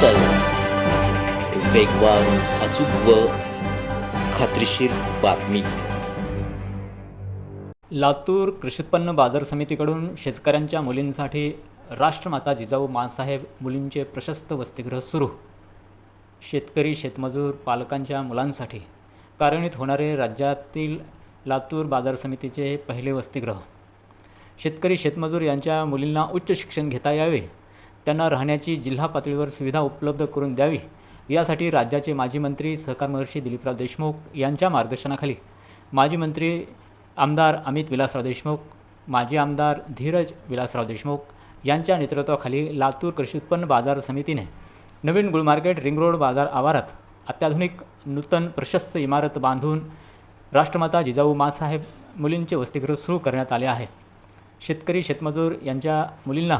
Digital वेगवान अचूक व खात्रीशीर बातमी लातूर कृषी उत्पन्न बाजार समितीकडून शेतकऱ्यांच्या मुलींसाठी राष्ट्रमाता जिजाऊ माँसाहेब मुलींचे प्रशस्त वसतिगृह सुरू. शेतकरी शेतमजूर पालकांच्या मुलांसाठी कार्यान्वित होणारे राज्यातील लातूर बाजार समितीचे पहिले वसतिगृह. शेतकरी शेतमजूर यांच्या मुलींना उच्च शिक्षण घेता यावे. त्यांना राहण्याची जिल्हा पातळीवर सुविधा उपलब्ध करून द्यावी. यासाठी राज्याचे माजी मंत्री सहकार महर्षी दिलीपराव देशमुख यांच्या मार्गदर्शनाखाली माजी मंत्री आमदार अमित विलासराव देशमुख माजी आमदार धीरज विलासराव देशमुख यांच्या नेतृत्वाखाली लातूर कृषी उत्पन्न बाजार समितीने नवीन गुळमार्केट रिंग रोड बाजार आवारात अत्याधुनिक नूतन प्रशस्त इमारत बांधून राष्ट्रमाता जिजाऊ माँसाहेब मुलींचे वसतिगृह सुरू करण्यात आले आहे. शेतकरी शेतमजूर यांच्या मुलींना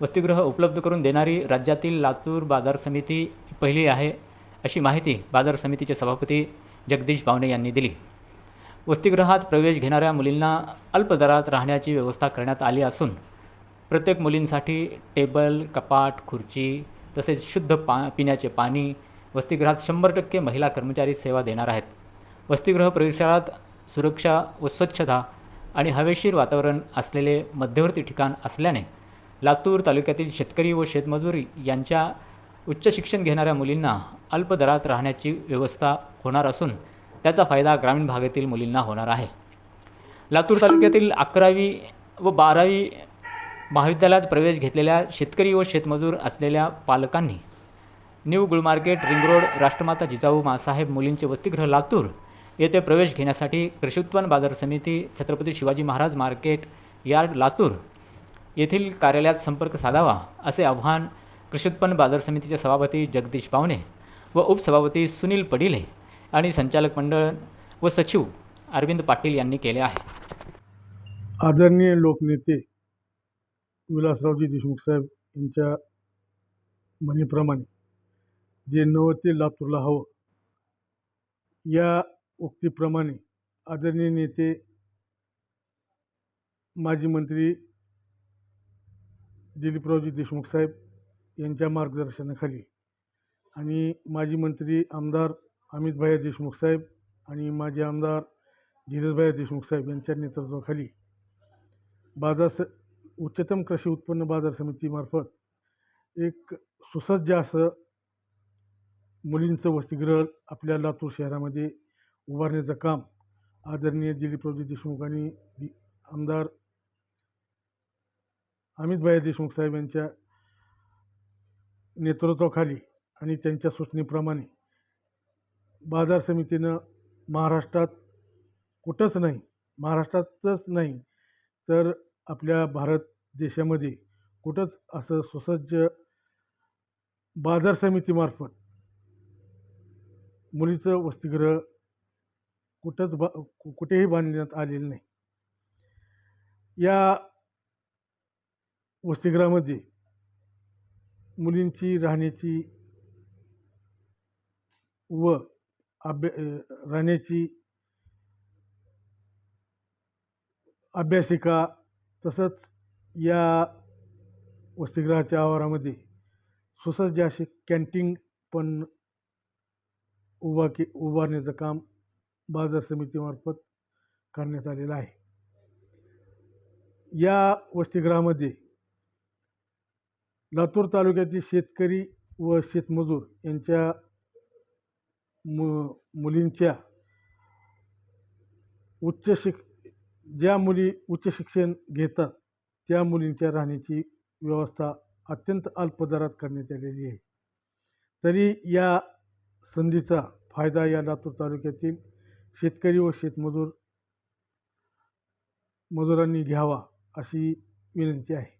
वसतिगृह उपलब्ध करून देणारी राज्यातील लातूर बाजार समिती पहिली आहे अशी माहिती बाजार समितीचे सभापती जगदीश बावणे यांनी दिली. वसतिगृहात प्रवेश घेणाऱ्या मुलींना अल्प दरात राहण्याची व्यवस्था करण्यात आली असून प्रत्येक मुलींसाठी टेबल कपाट खुर्ची तसेच शुद्ध पा पिण्याचे पाणी वसतिगृहात शंभर टक्के महिला कर्मचारी सेवा देणार आहेत. वसतिगृह परिसरात सुरक्षा व स्वच्छता आणि हवेशीर वातावरण असलेले मध्यवर्ती ठिकाण असल्याने लातूर तालुक्यातील शेतकरी व शेतमजूर यांच्या उच्च शिक्षण घेणाऱ्या मुलींना अल्प दरात राहण्याची व्यवस्था होणार असून त्याचा फायदा ग्रामीण भागातील मुलींना होणार आहे. लातूर तालुक्यातील अकरावी व बारावी महाविद्यालयात प्रवेश घेतलेल्या शेतकरी व शेतमजूर असलेल्या पालकांनी न्यू गुळमार्केट रिंग रोड राष्ट्रमाता जिजाऊ मासाहेब मुलींचे वसतिगृह लातूर येथे प्रवेश घेण्यासाठी कृषी उत्पन्न बाजार समिती छत्रपती शिवाजी महाराज मार्केट यार्ड लातूर येथील कार्यालयात संपर्क साधावा असे आव्हान कृषी उत्पन्न बाजार समितीचे सभापती जगदीश पावणे व उपसभापती सुनील पडिले आणि संचालक मंडळ व सचिव अरविंद पाटील यांनी केले आहे. आदरणीय लोकनेते विलासरावजी देशमुख साहेब यांच्या म्हणीप्रमाणे जे नवं ते लातूरला हवं या उक्तीप्रमाणे आदरणीय नेते माजी मंत्री दिलीपरावजी देशमुख साहेब यांच्या मार्गदर्शनाखाली आणि माजी मंत्री आमदार अमितभाई देशमुख साहेब आणि माजी आमदार धीरजभाई देशमुख साहेब यांच्या नेतृत्वाखाली बाजार स उच्चतम कृषी उत्पन्न बाजार समितीमार्फत एक सुसज्ज असं मुलींचं वसतिगृह आपल्या लातूर शहरामध्ये उभारण्याचं काम आदरणीय दिलीपरावजी देशमुख आणि दि आमदार अमितभाई देशमुख साहेब यांच्या नेतृत्वाखाली आणि त्यांच्या सूचनेप्रमाणे बाजार समितीनं महाराष्ट्रात कुठंच नाही महाराष्ट्रातच नाही तर आपल्या भारत देशामध्ये कुठंच असं सुसज्ज बाजार समितीमार्फत मुलीचं वसतिगृह कुठंच बा कु- कुठेही बांधण्यात आलेलं नाही. या वसतिगृहामध्ये मुलींची राहण्याची व अभ्या राहण्याची अभ्यासिका तसंच या वसतिगृहाच्या आवारामध्ये सुसज्ज असे कॅन्टीन पण उभा के उभारण्याचं काम बाजार समितीमार्फत करण्यात आलेलं आहे. या वसतिगृहामध्ये लातूर तालुक्यातील शेतकरी व शेतमजूर यांच्या मु मुलींच्या उच्च शिक ज्या मुली उच्च शिक्षण घेतात त्या मुलींच्या राहण्याची व्यवस्था अत्यंत अल्प दरात करण्यात आलेली आहे. तरी या संधीचा फायदा या लातूर तालुक्यातील शेतकरी व शेतमजूर मजुरांनी घ्यावा अशी विनंती आहे.